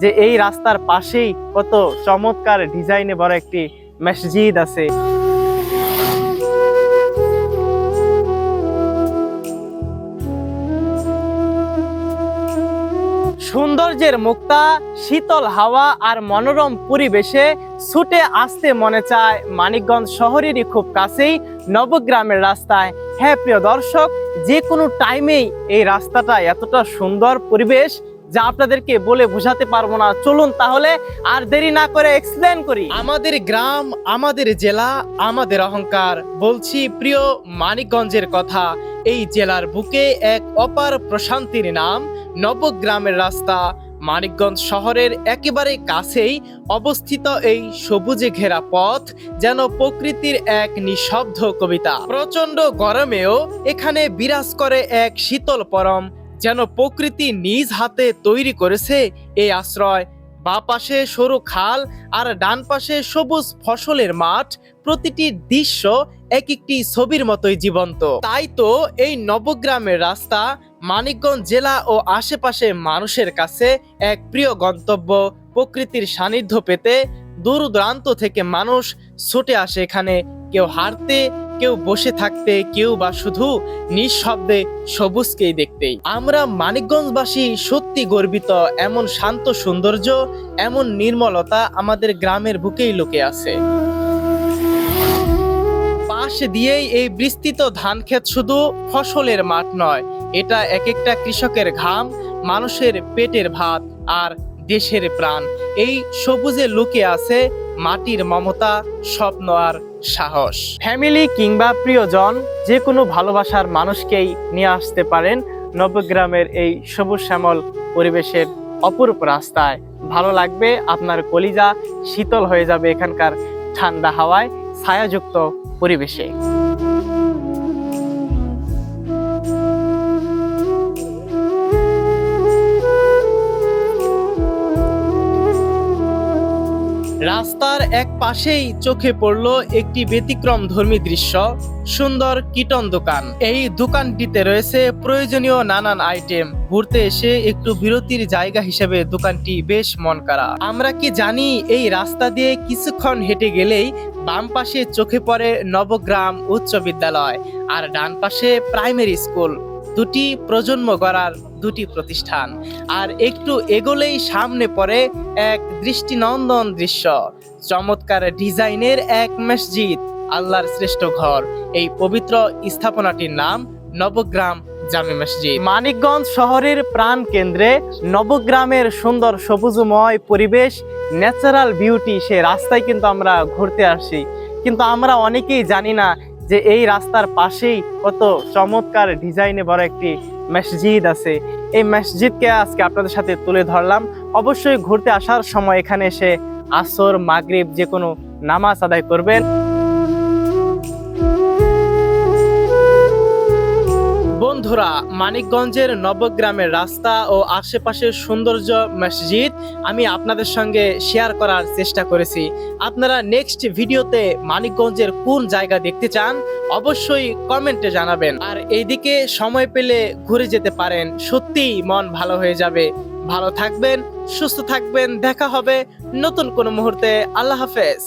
যে এই রাস্তার পাশেই কত চমৎকার ডিজাইনে বড় একটি মসজিদ আছে। সৌন্দর্যের মুক্তা, শীতল হাওয়া আর মনোরম পরিবেশে ছুটে আসতে মনে চায় মানিকগঞ্জ শহরেরই খুব কাছেই নবগ্রামের রাস্তায়। হ্যাঁ প্রিয় দর্শক, যে কোনো টাইমেই এই রাস্তাটা এতটা সুন্দর পরিবেশ যা আপনাদেরকে বলে বোঝাতে পারব না। চলুন তাহলে আর দেরি না করে এক্সপ্লেন করি। আমাদের গ্রাম, আমাদের জেলা, আমাদের অহংকার, বলছি প্রিয় মানিকগঞ্জের কথা। এই জেলার বুকে এক অপার প্রশান্তির নাম, নবগ্রামের রাস্তা। মানিকগঞ্জ শহরের একেবারে কাছেই অবস্থিত এই সবুজে ঘেরা পথ, যেন প্রকৃতির এক নিঃশব্দ কবিতা। প্রচণ্ড গরমেও এখানে বিরাজ করে এক শীতল পরম। যেন প্রকৃতি নিজ হাতে তৈরি করেছে এই আশ্রয়। বা পাশে সরু খাল আর ডান পাশে সবুজ ফসলের মাঠ, প্রতিটি দৃশ্য এক একটি ছবির মতোই জীবন্ত। তাই তো এই নবগ্রামের রাস্তা মানিকগঞ্জ জেলা ও আশেপাশে মানুষের কাছে এক প্রিয় গন্তব্য। প্রকৃতির সান্নিধ্য পেতে দূর দূরান্ত থেকে মানুষ ছুটে আসে এখানে। কেউ হাঁটতে কেউ বসে থাকতে, কেউ বা শুধু নিঃশব্দে সবুজকেই দেখতেই। আমরা মানিকগঞ্জবাসী সত্যি গর্বিত, এমন শান্ত সৌন্দর্য, এমন নির্মলতা আমাদের গ্রামের বুকেই লুকে আছে। পাশ দিয়েই এই বিস্তৃত ধান ক্ষেত শুধু ফসলের মাঠ নয়, এটা এক একটা কৃষকের ঘাম, মানুষের পেটের ভাত আর দেশের প্রাণ। এই সবুজে লুকে আছে মাটির মমতা, স্বপ্ন আর সাহস। ফ্যামিলি কিংবা প্রিয়জন যে কোনো ভালোবাসার মানুষকেই নিয়ে আসতে পারেন নবগ্রামের এই সবুজ শ্যামল পরিবেশের অপরূপ রাস্তায়। ভালো লাগবে, আপনার কলিজা শীতল হয়ে যাবে এখানকার ঠান্ডা হাওয়ায় ছায়াযুক্ত পরিবেশে। রাস্তার এক পাশেই চোখে পড়ল একটি ব্যতিক্রম ধর্মী দৃশ্য, সুন্দর কীটন দোকান। এই দোকানটিতে রয়েছে প্রয়োজনীয় নানান আইটেম। ঘুরতে এসে একটু বিরতির জায়গা হিসেবে দোকানটি বেশ মন কাড়া আমরা কি জানি এই রাস্তা দিয়ে কিছুক্ষণ হেঁটে গেলেই বাম পাশে চোখে পড়ে নবগ্রাম উচ্চ বিদ্যালয় আর ডান পাশে প্রাইমারি স্কুল। দুটি প্রজন্ম গড়ার দুটি প্রতিষ্ঠান। আর একটু এগোলেই সামনে পড়ে এক দৃষ্টিনন্দন দৃশ্য, চমৎকার ডিজাইনের এক মসজিদ, আল্লাহর শ্রেষ্ঠ ঘর। এই পবিত্র স্থাপনাটির নাম নবগ্রাম জামে মসজিদ। মানিকগঞ্জ শহরের প্রাণ কেন্দ্রে নবগ্রামের সুন্দর সবুজময় পরিবেশ ন্যাচারাল বিউটি সে রাস্তায় কিন্তু আমরা ঘুরতে আসি। কিন্তু আমরা অনেকেই জানি না যে এই রাস্তার পাশেই কত চমৎকার ডিজাইনে বড় একটি মসজিদ আছে। এই মসজিদকে আজকে আপনাদের সাথে তুলে ধরলাম। অবশ্যই ঘুরতে আসার সময় এখানে এসে আসর, মাগরিব যে কোনো নামাজ আদায় করবেন। বন্ধুরা, মানিকগঞ্জের নবগ্রামের রাস্তা ও আশেপাশের সৌন্দর্য মসজিদ আমি আপনাদের সঙ্গে শেয়ার করার চেষ্টা করেছি। আপনারা নেক্সট ভিডিওতে মানিকগঞ্জের কোন জায়গা দেখতে চান, অবশ্যই কমেন্টে জানাবেন। আর এইদিকে সময় পেলে ঘুরে যেতে পারেন, সত্যিই মন ভালো হয়ে যাবে। ভালো থাকবেন, সুস্থ থাকবেন, দেখা হবে নতুন কোনো মুহূর্তে। আল্লাহ হাফেজ।